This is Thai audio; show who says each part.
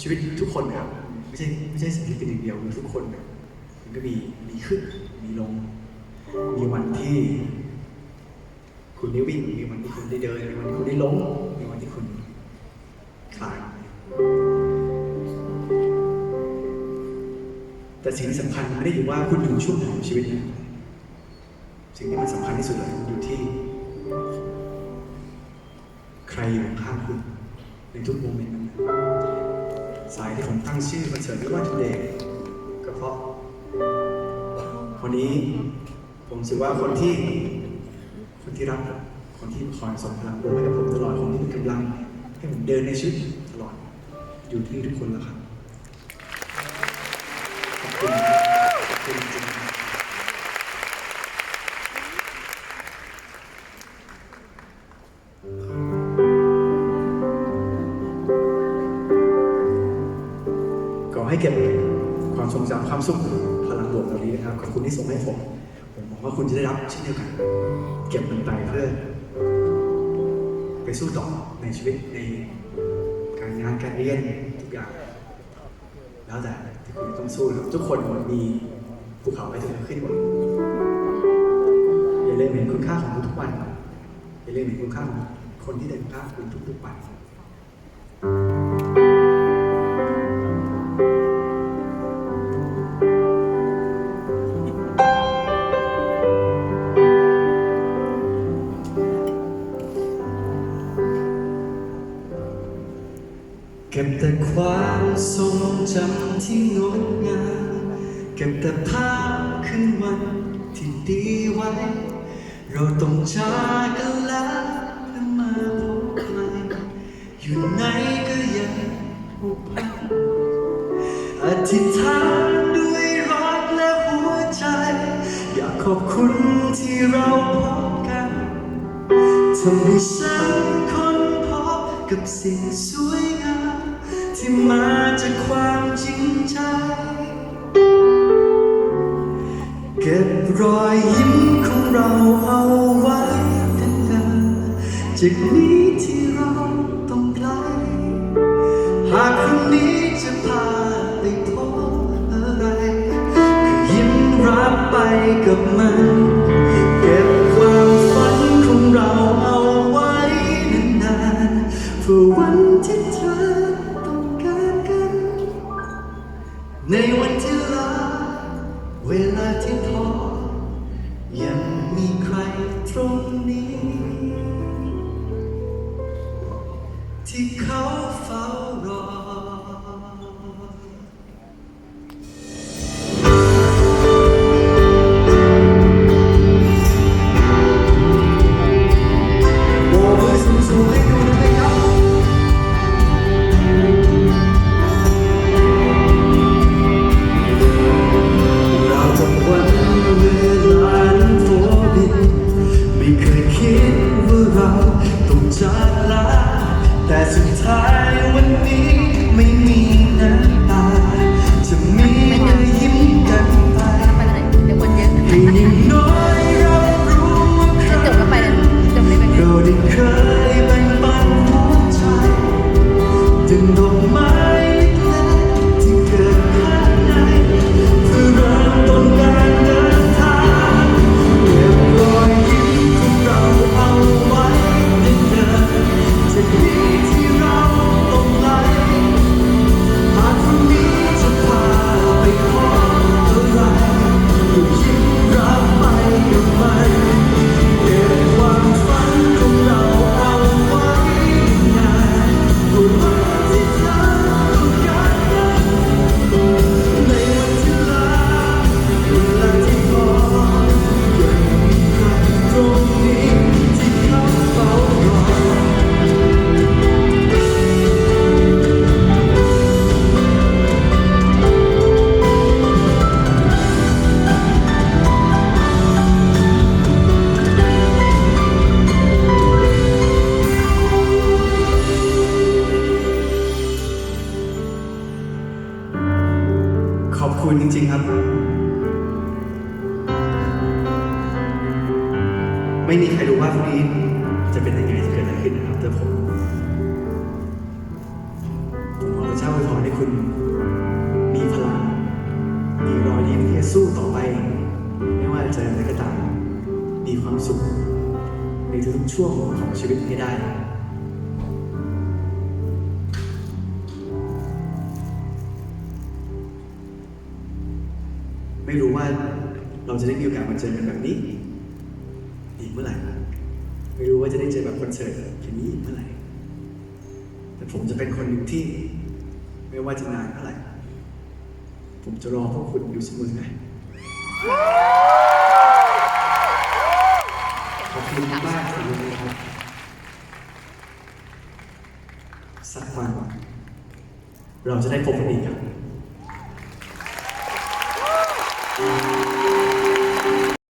Speaker 1: ชีวิตทุกคนนะครับไม่ใช่ไม่ใช่ศิลปินอย่างเดียวคือทุกคนนี่ยมันก็มีมีขึ้นมีลง มีวันที่ คุณได้วิ่งมีวันที่คุณได้เดินมีวันที่คุณได้ล้มมีวันที่คุณคลานแต่สิ่งที่สำคัญไม่ได้อยู่ว่าคุณอยู่ช่วงไหนของชีวิตนะสิ่งที่มันสำคัญที่สุดเลยอยู่ที่ ใครอยู่ข้างคุณในทุกโมเมนต์นั้น สายที่ผมตั้งชื่อคอนเสิร์ตว่า Today ก็เพราะวันนี้ผมรู้สึกว่าคนที่ คนที่รักคนที่คอยส่งพลังบวกให้กับผมตลอดคนที่เป็นกำลังให้ผมเดินในชีวิตตลอด อยู่ที่ทุกคนแล้วครับขอบคุณขอบคุณจริง เก็บความทรงจำความสุขพลังบวกเหล่านี้นะครับขอบคุณที่ส่งให้ผมผมหวังว่าคุณจะได้รับเช่นเดียวกัน เก็บมันไปเพื่อ ไปสู้ต่อในชีวิตในการงานการเรียนทุกอย่าง แล้วแต่ที่คุณต้องสู้นะครับทุกคนมันมีภูเขาให้ทุกคนขึ้นหมดอย่าลืมเห็นคุณค่าของทุกวันอย่าลืมเห็นคุณค่าของคนที่เดินข้างคุณทุกๆวัน ความทรงจำที่งดงามเก็บแต่ภาพคืนวันที่ดีไว้ เราต้องจากกันแล้วเพื่อมาพบใหม่อยู่ไหนก็ยังผูกพันอธิษฐานด้วยรักและหัวใจ อยากขอบคุณที่เราพบกันทำให้ฉันค้นพบกับสิ่งสวย ที่มาจากความจริงใจ เก็บรอยยิ้มของเราเอาไว้นานจากนี้ที่เราต้องไกล หากคนนี้จะพาไปพบอะไรก็ยิ้มรับไปกับมัน ที่เขา ขอบคุณจริง ๆ ครับ ไม่มีใครรู้ว่าพรุ่งนี้จะเป็นยังไงจะเกิดอะไรขึ้นนะครับแต่ผมผมขอพระเจ้าอวยพรให้ให้คุณ มีพลัง มีรอยยิ้มที่จะสู้ต่อไป ไม่ว่าจะเจออะไรก็ตาม มีความสุขในทุกช่วงของชีวิตให้ได้ ไม่รู้ว่าเราจะได้มีโอกาสมาเจอกันแบบนี้อีกเมื่อไหร่ ไม่รู้ว่าจะได้เจอแบบคอนเสิร์ตอย่างนี้อีกเมื่อไหร่ แต่ผมจะเป็นคนหนึ่งที่ ไม่ว่าจะนานเท่าไหร่ ผมจะรอพวกคุณอยู่เสมอไงขอบคุณมากครับวันนี้ครับสักวันเราจะได้พบกันอีกครับ Thank you.